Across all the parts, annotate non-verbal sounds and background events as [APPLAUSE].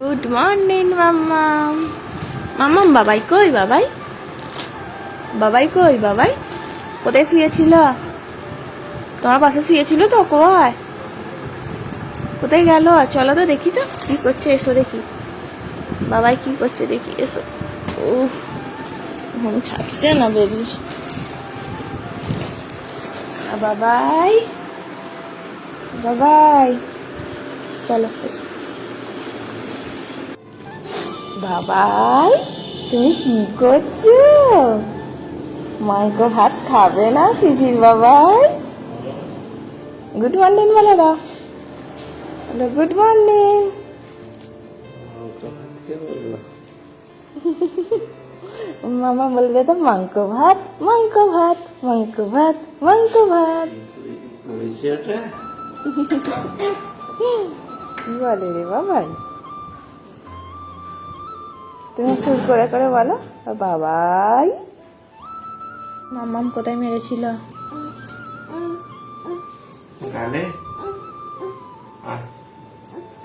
Good morning মাম্মাম মাম্মাম বাবাই কই বাবাই বাবাই কই বাবাই কোথায় শুয়েছিল? তোমার পাশে শুয়েছিল তো কয় কোথায় গেল? চলো তো দেখি তো, কি করছে, এসো দেখি। বাবাই কি করছে, দেখি, এসো। উফ, ঘুম ছাড়ছে না বেবি বাবাই বাবাই, চলো, এসো। বাবাই তুমি কি করছ? মাইকো ভাত খাবে না সিজির বাবাই? গুড মর্নিং বলে দাও বলো গুড মর্নিং মামা বলবে তো মাংস ভাত মাংস ভাত মাংস ভাত মাংস ভাত। কি বলে রে বাবাই। তুমি সুর করে করে বলো। বাবাই। মামাম কোথায় মেরেছিল?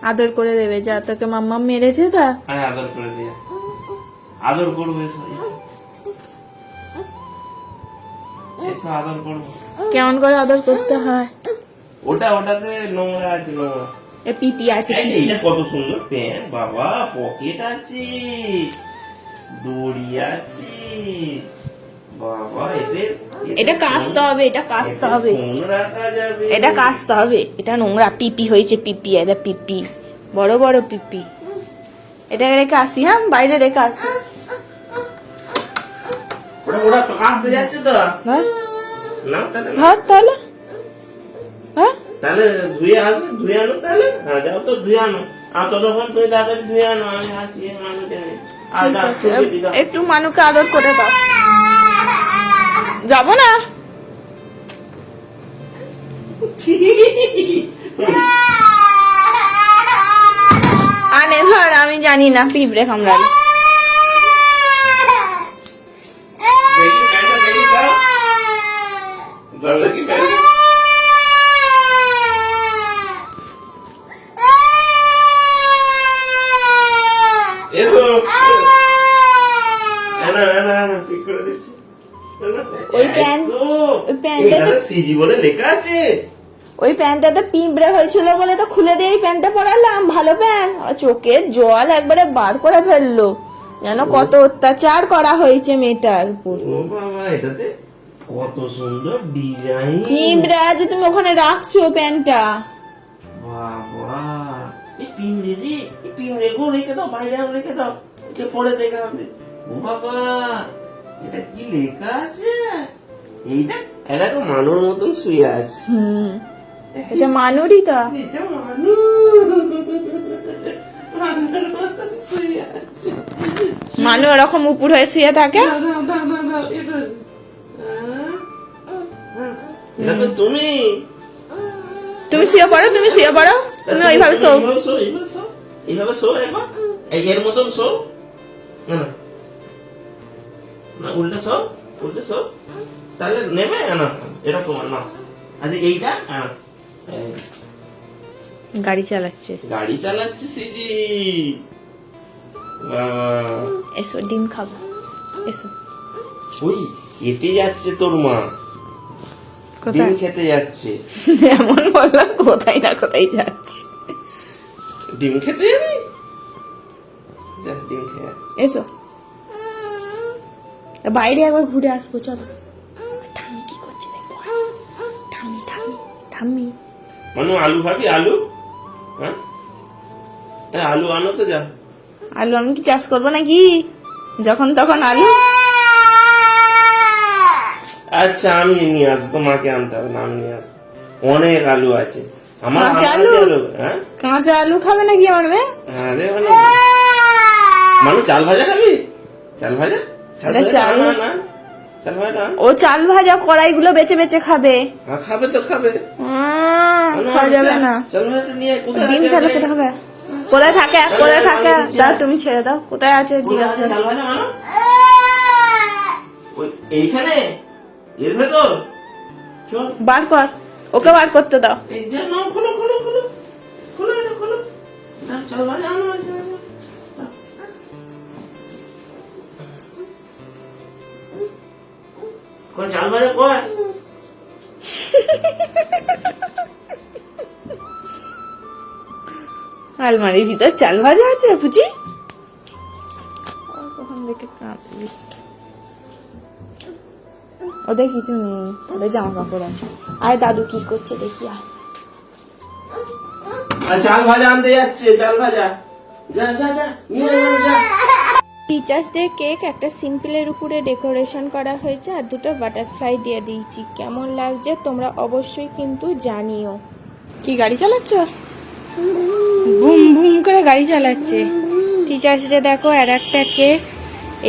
আদর করে দেবে যা তোকে মাম্মাম মেরেছে তা। আদর করে দিয়ে আদর করব আদর কেমন করে আদর করতে হয়? ওটা ওটাতে নোংরা আছে নোংরা এ পিপি আছে এই পিপি। এটা কত সুন্দর প্যান্ট বাবা পকেট আছে দড়ি আছে বাবা এটা কাচতে হবে এটা কাচতে হবে। এটা কাচতে হবে এটা নোংরা। পিপি হয়েছে পিপি এটা পিপি। বড় বড় পিপি। এটা রেখে আসি হ্যাঁ বাইরে রেখে আসি। তো? হ্যাঁ। ধর তাহলে। হ্যাঁ। তাহলে ধুয়ে আসবে ধুয়ে আনো তাহলে হ্যাঁ যাও তো ধুয়ে আনো আর ততক্ষণ তুমি তাড়াতাড়ি ধুয়ে আনো আমি আসি মানুষকে নিয়ে। আর ঠিক যা, আছে। ছবি দিলাম। একটু মানুকে আদর করে দাও যাব না আনে ধর আমি জানি না পিঁপড়ে কামড়াল ঠিক করে দিচ্ছি। ওই তো। ওই প্যান্টটা তো- সিজি বলে লেখা আছে। ওই প্যান্টটাতে পিঁপড়ে হয়েছিল বলে তো খুলে দিয়ে এই প্যান্টটা পরালাম। ভালো প্যান্ট চোখের জল একবারে বার করে ফেলল। যেন কত অত্যাচার করা হয়েছে মেয়েটার উপর। এটাতে কত সুন্দর ডিজাইন। পিঁপড়ে আছে তুমি ওখানে রাখছো প্যান্টটা বাবা এই পিমড়ে রে এই পিমড়ে গো রেখে দাও বাইরে রেখে দাও। ওকে পরে দেখা হবে। ও বাবা এটা কি লেখা আছে? এইটা এটা তো মানুষ মতন শুয়ে আছে। হুম। এটা মানুরই তো। এটা আছে। মানু ওরকম উপর হয়ে শুয়ে থাকে? তুমি। তুমি শুয়ে পড়ো তুমি শুয়ে পড়ো। তুমি ওইভাবে শো। এইভাবে শো এই এর মতন শো। না না। না উল্টে শো উল্টে শো তাহলে নেবে না এরকম না। আচ্ছা এইটা হ্যাঁ। গাড়ি চালাচ্ছে। গাড়ি চালাচ্ছে সিজি। এসো ডিম খাব। এসো। ওই এতে যাচ্ছে তোর মা। ডিম কোথায়? খেতে যাচ্ছে। [LAUGHS] এমন বললাম কোথায় না কোথায় যাচ্ছে। ডিম খেতে যাবি? যা ডিম খেয়ে এসো। বাইরে একবার ঘুরে আসব চলো। ঠামি কি করছে দেখো? ঠামি ঠামি ঠামি মানু আলু খাবি আলু? হ্যাঁ? আলু আনো তো যা। আলু আমি কি চাষ করব নাকি? যখন তখন আলু। আচ্ছা আমি নিয়ে আসব মাকে আনতে হবে না আমি নিয়ে আসব। অনেক আলু আছে। আমার কাঁচা আলু? হ্যাঁ? কাঁচা আলু খাবে নাকি আমার মেয়ে? হ্যাঁ রে মানে মানু চাল ভাজা খাবি? চাল ভাজা? চাল না? না ভাজা না ও চাল ভাজা কড়াইগুলো বেছে বেছে খাবে। হ্যাঁ, খাবে তো খাবে। খাওয়া যাবে না। নিয়ে আয়, কোথায় ডিম তাহলে কোথায় খাবে কোথায় থাকে? কোথায় থাকে? দাও। তুমি ছেড়ে দাও। কোথায় আছে? জিজ্ঞাসা এইখানে? এর ভেতর? বার কর। ওকে বার করতে দাও। এই যে নাও খোলো খোলো খোলো। খোলো খোলো। না, চল ভাজা কই চাল আলমারির ভিতর চাল ভাজা আছে বুঝি কখন দেখে কাঁদবি। ওদের কিছু নেই ওদের জামা কাপড় আছে। আর দাদু কি করছে দেখি আর চাল ভাজা আনতে যাচ্ছে চাল ভাজা। যা যা যা নিয়ে যা যা। টিচার্স ডে কেক একটা সিম্পলের উপরে ডেকোরেশন করা হয়েছে আর দুটো বাটারফ্লাই দিয়ে দিয়েছি। কেমন লাগছে তোমরা অবশ্যই কিন্তু জানিও। কি গাড়ি চালাচ্ছ? বুম বুম করে গাড়ি চালাচ্ছে। টিচার্স ডে দেখো আর একটা কেক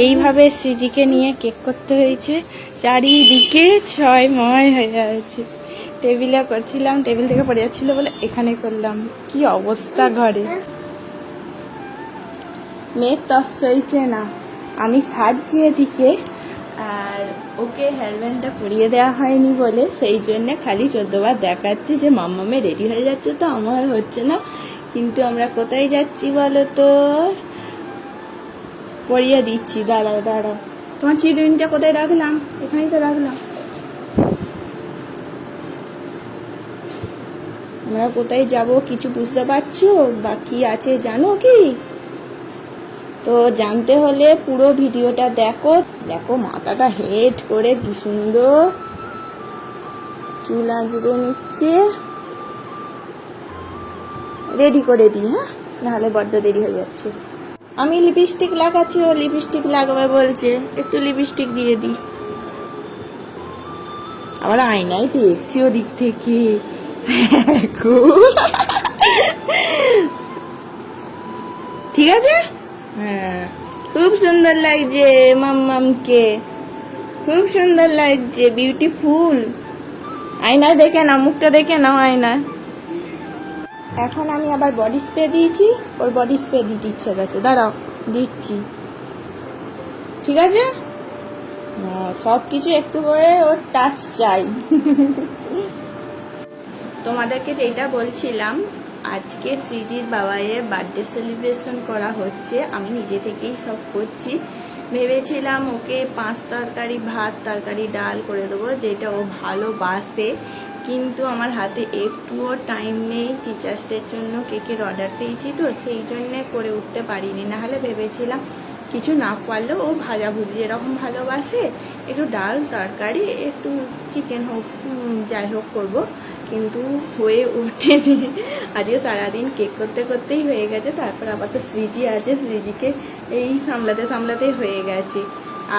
এইভাবে শ্রীজিকে নিয়ে কেক করতে হয়েছে। চারিদিকে ছয় ময় হয়ে যাচ্ছে টেবিলে করছিলাম টেবিল থেকে পড়ে যাচ্ছিল বলে এখানে করলাম। কি অবস্থা ঘরে? মেয়ের তস সইছে না। আমি সাজছি এদিকে আর ওকে হেয়ারব্যান্ডটা পরিয়ে দেওয়া হয়নি বলে সেই জন্যে খালি চোদ্দবার দেখাচ্ছি যে মাম্মামে রেডি হয়ে যাচ্ছে তো, আমার হচ্ছে না। কিন্তু আমরা কোথায় যাচ্ছি বলো তো? পরিয়ে দিচ্ছি, দাঁড়াও দাঁড়াও। তোমার চিরুনিটা কোথায় রাখলাম? এখানেই তো রাখলাম। আমরা কোথায় যাব কিছু বুঝতে পারছ? বাকি আছে জানো কি? তো জানতে হলে পুরো ভিডিওটা দেখো। দেখো, মাথাটা হেড করে কি সুন্দর চুল আঁচড়ে নিচ্ছে। রেডি করে দিই হ্যাঁ? নাহলে বড্ড দেরি হয়ে যাচ্ছে। আমি লিপস্টিক লাগাচ্ছি, ও লিপস্টিক লাগাবে বলছে। একটু লিপস্টিক দিয়ে দিই। আবার আয়নায় দেখছি ওদিক থেকে। [LAUGHS] ঠিক আছে? হ্যাঁ। খুব সুন্দর লাগছে মাম্মামকে খুব সুন্দর লাগছে বিউটিফুল আয়না দেখে না মুখটা দেখে নাও আয়না। এখন আমি আবার বডি স্প্রে দিয়েছি ওর বডি স্প্রে দিতে ইচ্ছে গেছে দাঁড়াও দিচ্ছি। ঠিক আছে? সব কিছু একটু করে ওর টাচ চাই। [LAUGHS] তোমাদেরকে যেটা বলছিলাম আজকে শ্রীজির বাবাইয়ের বার্থডে সেলিব্রেশন করা হচ্ছে। আমি নিজে থেকেই সব করছি। ভেবেছিলাম ওকে পাঁচ তরকারি, ভাত, তরকারি, ডাল করে দেবো, যেটা ও ভালোবাসে। কিন্তু আমার হাতে একটুও টাইম নেই। টিচার্স ডের জন্য কেকের অর্ডার পেয়েছি তো, সেই জন্যে করে উঠতে পারিনি। নাহলে ভেবেছিলাম কিছু না পারলেও ও ভাজাভুজি যেরকম ভালোবাসে, একটু ডাল, তরকারি, একটু চিকেন হোক যাই হোক করব। কিন্তু হয়ে ওঠেনি। আজকে সারাদিন কেক করতে করতেই হয়ে গেছে, তারপর আবার তো সৃজি আছে সৃজিকে এই সামলাতে সামলাতেই হয়ে গেছে।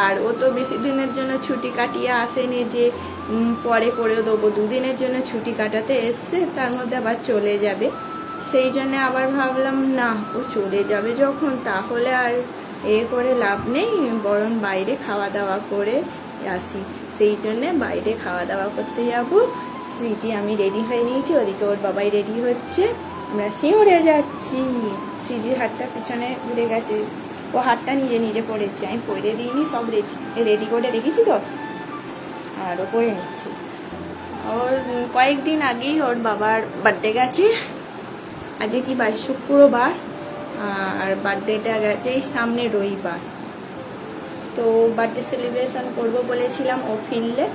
আর ও তো বেশি দিনের জন্য ছুটি কাটিয়ে আসেনি যে পরে করে দেবো। দুদিনের জন্য ছুটি কাটাতে এসছে, তার মধ্যে আবার চলে যাবে। সেই জন্য আবার ভাবলাম, না, ও চলে যাবে যখন, তাহলে আর এ করে লাভ নেই, বরং বাইরে খাওয়া দাওয়া করে আসি। সেই জন্যে বাইরে খাওয়া দাওয়া করতে যাব। শ্রীজি আমি রেডি হয়ে নিয়েছি, ওদিকে ওর বাবাই রেডি হচ্ছে। আমরা শিউরে যাচ্ছি। শ্রীজির হাতটা পিছনে ঘুরে গেছে। ও হাতটা নিজে নিজে পড়েছে আমি পরে দিইনি, সব রেডি করে রেখেছি তো। আর ও পরে নিচ্ছি। ওর কয়েকদিন আগেই ওর বাবার বার্থডে গেছে। আজকে কি বার শুক্রবার? আর বার্থডেটা গেছে এই সামনে রবিবার। তো বার্থডে সেলিব্রেশন করব বলেছিলাম ও ফিরলে।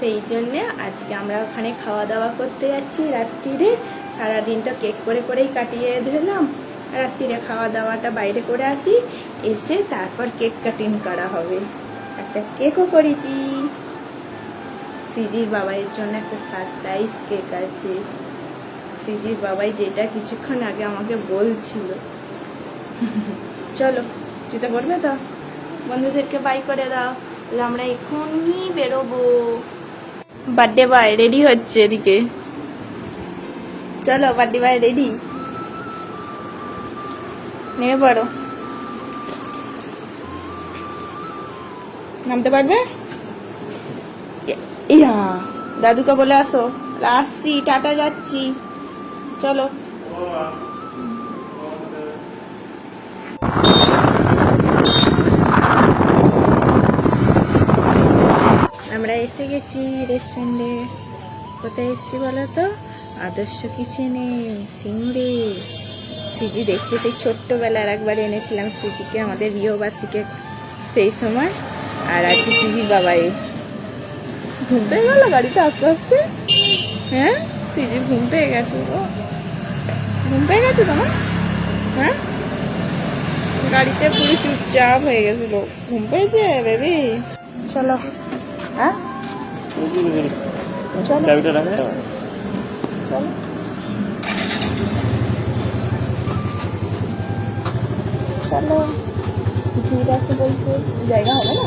সেই জন্যে আজকে আমরা ওখানে খাওয়া দাওয়া করতে যাচ্ছি রাত্রিরে। সারাদিন তো কেক করে করেই কাটিয়ে দিলাম। রাত্রিরে খাওয়া দাওয়াটা বাইরে করে আসি, এসে তারপর কেক কাটিং করা হবে। একটা কেকও করেছি। শ্রীজির বাবাইয়ের জন্য একটা সারপ্রাইজ কেক আছে। শ্রীজির বাবাই যেটা কিছুক্ষণ আগে আমাকে বলছিল। চলো, জুতো পড়বে তো? বন্ধুদেরকে বাই করে দাও। তাহলে আমরা এখনই বেরোবো। বার্থডে বাই রেডি হচ্ছে এদিকে। চলো বার্থডে বাই রেডি নেমে পড়ো। নামতে পারবে? দাদুকে বলে আসো। আসছি টাটা যাচ্ছি। চলো। আমরা এসে গেছি রেস্টুরেন্টে কোথায় এসেছি বলো তো? আদর্শ কিচেনে সিঙ্গুরে। সিজি দেখছে, সেই ছোট্টবেলার একবার এনেছিলাম সিজিকে, আমাদের বিয়েবার্ষিকে সেই সময়। আর আজকে সিজির বাবাই। ঘুম পেয়ে গেল গাড়িতে আস্তে আস্তে? হ্যাঁ? সিজি ঘুম পেয়ে গেছে গো। ঘুম পেয়ে গেছে তোমার? হ্যাঁ? গাড়িতে পুরো চুপচাপ হয়ে গেছিল ঘুম পেয়েছে বেবি চলো। হ্যাঁ? চলো। চাবিটা রাখা। চলো। চলো। ভিড় আছে বলছে। জায়গা হবে না?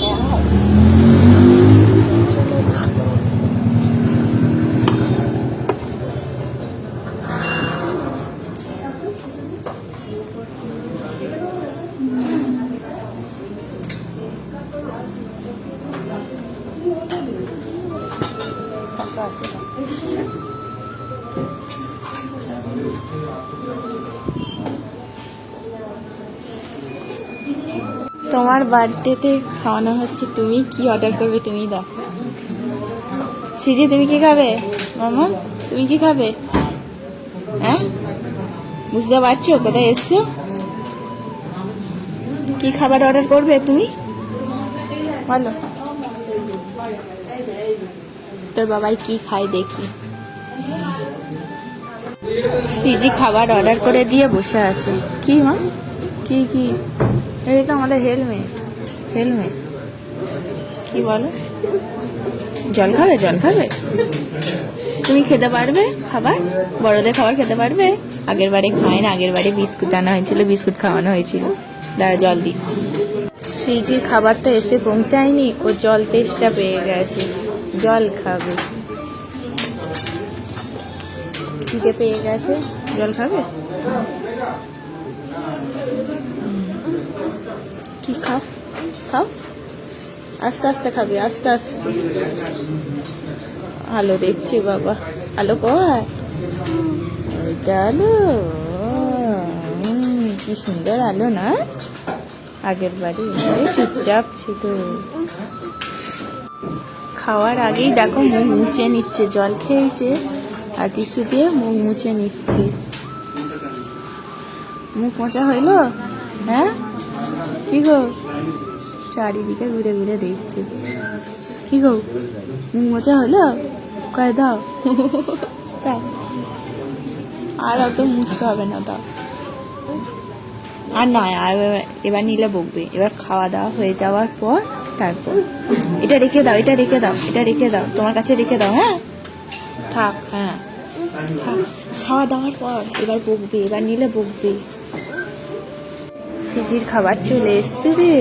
হ্যাঁ হবে। তোমার বার্থডেতে খাওয়ানো হচ্ছে, তুমি কি অর্ডার করবে তুমি দাও। সিজি, তুমি কি খাবে? মামা, তুমি কি খাবে? হ্যাঁ? বুঝতে পারছ? কোথায় এসছো? কি খাবার অর্ডার করবে তুমি? বলো। তোর বাবাই কি খায় দেখি। সিজি খাবার অর্ডার করে দিয়ে বসে আছে। কি, মা? কি কি? এই তো আমাদের হেলমেট হেলমেট কি বলো? জল খাবে? জল খাবে? তুমি খেতে পারবে খাবার? বড়দের খাবার খেতে পারবে? আগের বারে খায় না আগের বারে বিস্কুট আনা হয়েছিল বিস্কুট খাওয়ানো হয়েছিল। দাঁড়া জল দিচ্ছি। শ্রীজির খাবার তো এসে পৌঁছায়নি ও জল তেষ্টা পেয়ে গেছে। জল খাবে। খিদে পেয়ে গেছে? জল খাবে? কি, খাও? খাও? আস্তে আস্তে খাবি, আস্তে আস্তে। আলো দেখছি বাবা। আলো কয় আলো। কি সুন্দর আলো না? আগের বাড়ি। চুপচাপ ছিল। খাওয়ার আগেই দেখো মুখ মুছে নিচ্ছে, জল খেয়েছে, আর টিস্যু দিয়ে মুখ মুছে নিচ্ছে। মুখ মোচা হইল? হ্যাঁ? কি গো? চারিদিকে ঘুরে ঘুরে দেখছে। কি গো? মোচা হলো? কয় দাও। [LAUGHS] আর অত মুছতে হবে না দাও আর নয় আর এবার নিলে বকবে। এবার খাওয়া দাওয়া হয়ে যাওয়ার পর তারপর। এটা রেখে দাও এটা রেখে দাও এটা রেখে দাও। তোমার কাছে রেখে দাও হ্যাঁ? থাক হ্যাঁ। খাওয়া দাওয়ার পর এবার বকবে এবার নিলে বকবে। সিজির খাবার চলে এসছে রে।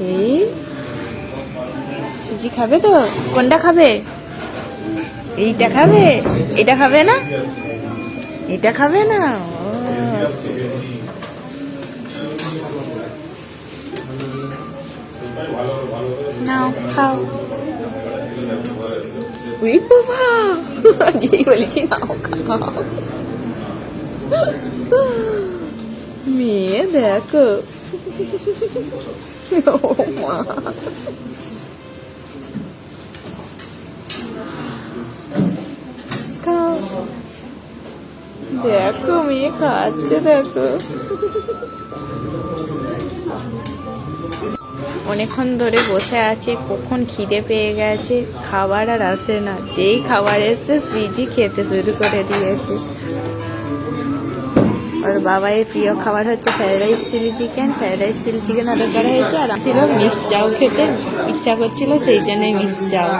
এই, সিজি খাবে তো? কোনটা খাবে? এইটা খাবে? এটা খাবে না? এটা খাবে না। নাও, খাও। বাবা বলেছি, নাও, খাও। মেয়ে, দেখো। দেখো, মেয়ে খাচ্ছে, দেখো। অনেকক্ষণ ধরে বসে আছে, কখন খিদে পেয়ে গেছে, খাবার আর আসে না। যেই খাবার এসছে শ্রীজি খেতে শুরু করে দিয়েছে। ওর বাবাইয়ের প্রিয় খাবার হচ্ছে fried rice chilli chicken fried rice chilli chicken order করা হয়েছে। আর ছিল মিক্স চাও খেতে। ইচ্ছা করছিল সেই জন্যই মিক্স চাও।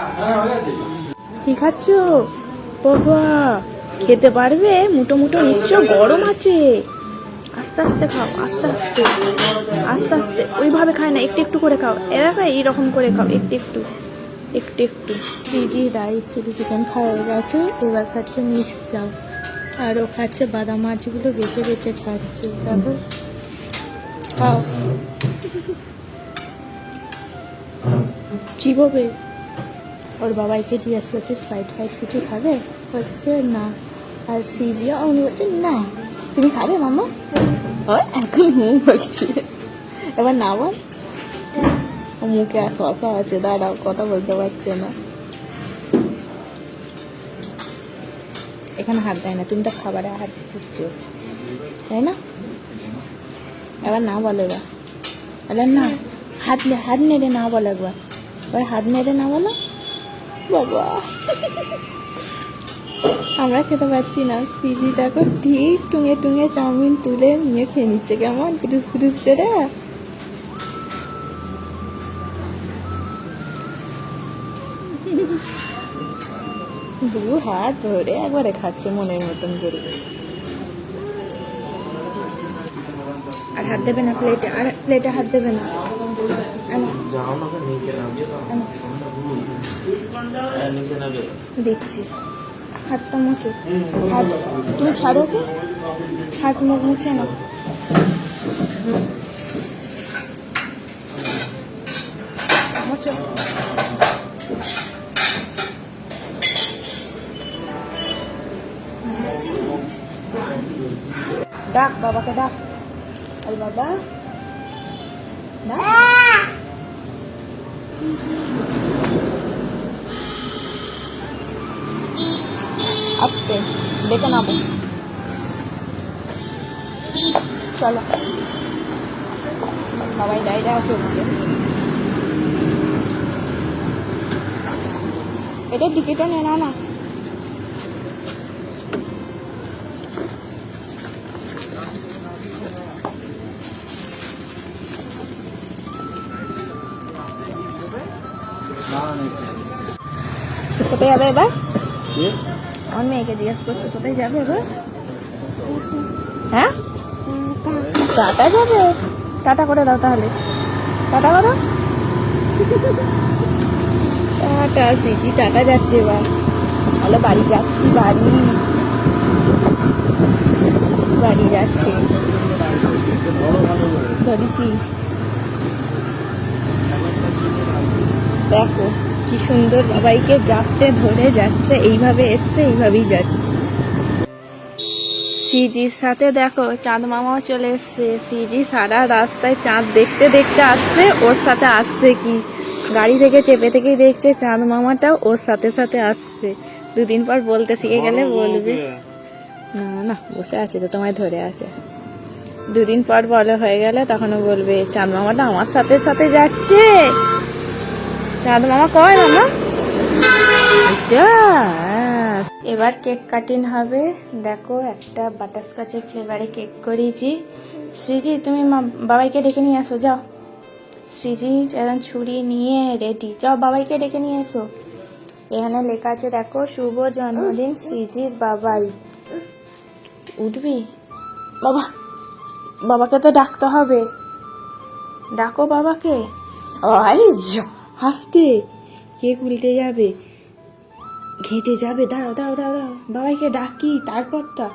কি খাচ্ছ? বাবা, খেতে পারবে? মুটো মুটো নিচ্ছ? গরম আছে। আস্তে আস্তে খাও, আস্তে আস্তে। আস্তে আস্তে। ওইভাবে খায় না, একটু একটু করে খাও। এ দেখো এইরকম করে খাও, একটু একটু। একটু একটু। চিজি রাইস চিলি চিকেন খাওয়া হয়ে গেছে। এবার খাচ্ছে মিক্স চাও। আর ও খাচ্ছে বাদাম মাছগুলো বেছে বেছে খাচ্ছে। দেখো খাও। চিবোবে ওর বাবাইকে জিজ্ঞাসা করছে স্প্রাইট ফাইট কিছু খাবে? হচ্ছে না। আর সিজিও উনি বলছে না। তুমি খাবে মামা? ও এখন মুখ বলছে, এবার না বল মুখে শশা আছে, দাঁড়াও, কথা বলতে পারছে না। এখানে হাত দেয় না, তুমি তো খাবারে হাত দিচ্ছো। তাই না? এবার না বলো এবার। এবার না, হাত হাত নেড়ে না বলো একবার। ওই হাত নেড়ে না বলো? বাবা। আমরা খেতে পারছি না। সিজি দেখো ঠিক টুঙে টুঙে চাউমিন তুলে নিয়ে খেয়ে নিচ্ছে কেমন? কুটুস কুটুস করে। দু হাত ধরে একবারে খাচ্ছে মনের মতন করে। আর হাত দেবে না প্লেটে আর প্লেটে হাত দেবে না। দিচ্ছি। হাতটা মুছে। হাত তুমি ছাড়ো হাত মুখ মুছে না ডাক বাবাকে ডাক আরে বাবা ডাক আস্তে দেখে নাবো চলো সবাই ডাইরে আছে ওদিকে এটা টিকিটে নে না কোথায় যাবে এবার? আমার মেয়েকে জিজ্ঞেস করছে কোথায় যাবে এবার? হ্যাঁ? টাটা যাবে। টাটা করে দাও তাহলে। টাটা করো টাটা সিজি টাটা যাচ্ছে এবার। হ্যালো বাড়ি যাচ্ছি বাড়ি। বাড়ি যাচ্ছে। ধরেছি। দেখো। কি সুন্দর বাবাইকে জাপটে ধরে যাচ্ছে এইভাবে এসছে এইভাবেই যাচ্ছে। সিজির সাথে দেখো চাঁদ মামাও চলে এসছে। সিজি সারা রাস্তায় চাঁদ দেখতে দেখতে আসছে ওর সাথে আসছে কি? গাড়ি থেকে চেপে থেকেই দেখছে চাঁদ মামাটাও ওর সাথে সাথে আসছে। দুদিন পর বলতে শিখে গেলে বলবে। না না বসে আছে তো তোমায় ধরে আছে। দুদিন পর বলে হয়ে গেলে তখনও বলবে চাঁদ মামাটা আমার সাথে সাথে যাচ্ছে। চাঁদ মামা কয় মামা। এবার কেক কাটিং হবে। দেখো, একটা বাটারস্কচের ফ্লেভারে কেক করিয়েছি শ্রীজি, তুমি বাবাইকে ডেকে নিয়ে আসো, যাও। শ্রীজি, এখন ছুরি নিয়ে রেডি যাও, বাবাইকে ডেকে নিয়ে এসো। এখানে লেখা আছে, দেখো, শুভ জন্মদিন শ্রীজির বাবাই। উঠবি? বাবা, বাবাকে তো ডাকতে হবে। ডাকো বাবাকে। আই যা। হাসতে। কে উল্টে যাবে? ঘেঁটে যাবে। দাঁড়াও দাঁড়াও দাঁড়াও। বাবাইকে ডাকি তারপর তা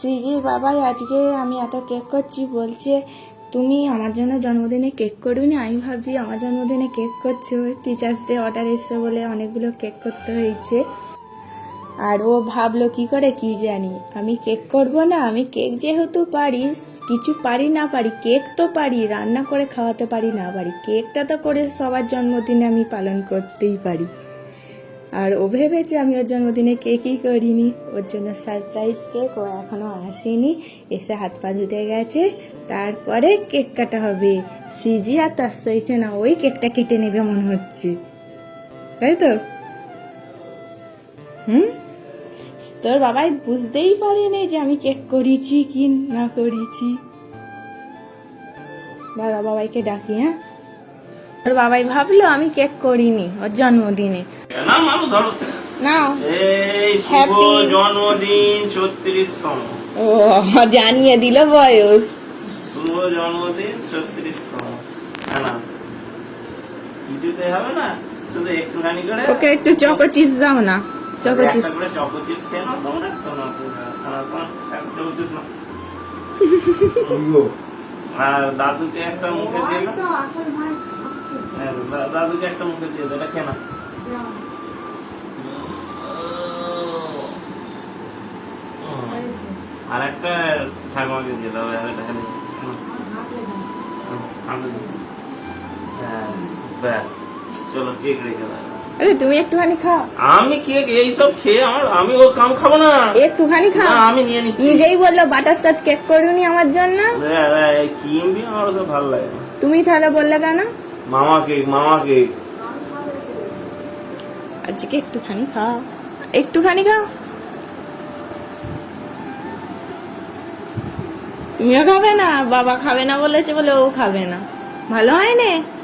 শ্রীজির বাবাই, আজকে আমি এত কেক করছি, বলছে, তুমি আমার জন্য জন্মদিনে কেক করবি না আমি ভাবছি, আমার জন্মদিনে কেক করছ। টিচার্স ডে অর্ডার এসছে বলে অনেকগুলো কেক করতে হয়েছে। আর ও ভাবলো, কি করে, কি জানি? আমি কেক করব না, আমি কেক যেহেতু পারি, কিছু পারি না পারি, কেক তো পারি, রান্না করে খাওয়াতে পারি না পারি, কেকটা তো করে সবার জন্মদিনে আমি পালন করতেই পারি। আর ও ভেবেছে, আমি ওর জন্মদিনে কেকই করিনি, ওর জন্য সারপ্রাইজ কেক ও এখনও আসেনি, এসে হাত পা ধুতে গেছে, তারপরে কেক কাটা হবে। শ্রীজি আর তার সইছে না, ওই কেকটা কেটে নেবে মনে হচ্ছে। তাই তো? হুম? তোর বাবাই বুঝতেই পারেনি যে আমি কেক করেছি কি না করেছি। দাদা বাবাইকে ডাকি হ্যাঁ? তোর বাবাই ভাবলো আমি কেক করিনি ওর জন্মদিনে। নাও ছত্রিশতম। ও জানিয়ে দিল বয়স। শুভ জন্মদিন ছত্রিশতম। না না। কিছুতে হবে না? শুধু একটুখানি করে ওকে একটু চকো চিপস দাও না। চকো চিপস করে চকো চিপস খেয়ে নাও তোমরা কোনো অসুবিধা আর চকো চিপস। আর দাদুকে একটা মুখে দিয়ে দাও। হ্যাঁ, দাদুকে একটা মুখে দিয়ে দাও এটা খেয়ে নাও। আর একটা ঠাকুমাকে দিয়ে দাও হাতে হ্যাঁ, ব্যাস চলো কেক রেখে দাও। আরে তুমি একটুখানি খাও। আমি কেক এইসব খেয়ে আমার আমি কাম খাব না। একটুখানি না, খাও আমি নিয়ে নিচ্ছি। নিজেই বলল বাটারস্কচ কেক করবি আমার জন্য? ক্রিম দিয়ে আমার ভালো লাগে তুমি তাহলে বললে কেন? মামা কেক মামা কেক। আজকে একটুখানি খাও। একটুখানি খাও। তুমিও খাবে না বাবা খাবে না বলেছে বলে ও খাবে না। ভালো হয়নি? হুম,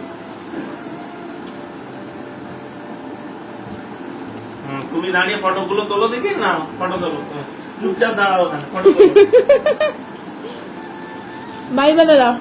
তুমি দাঁড়িয়ে ফটো গুলো তোলো দেখি? না ফটো তোলো। চুপচাপ দাঁড়াও ওখানে ফটো তোলো। বাই বলে দাও।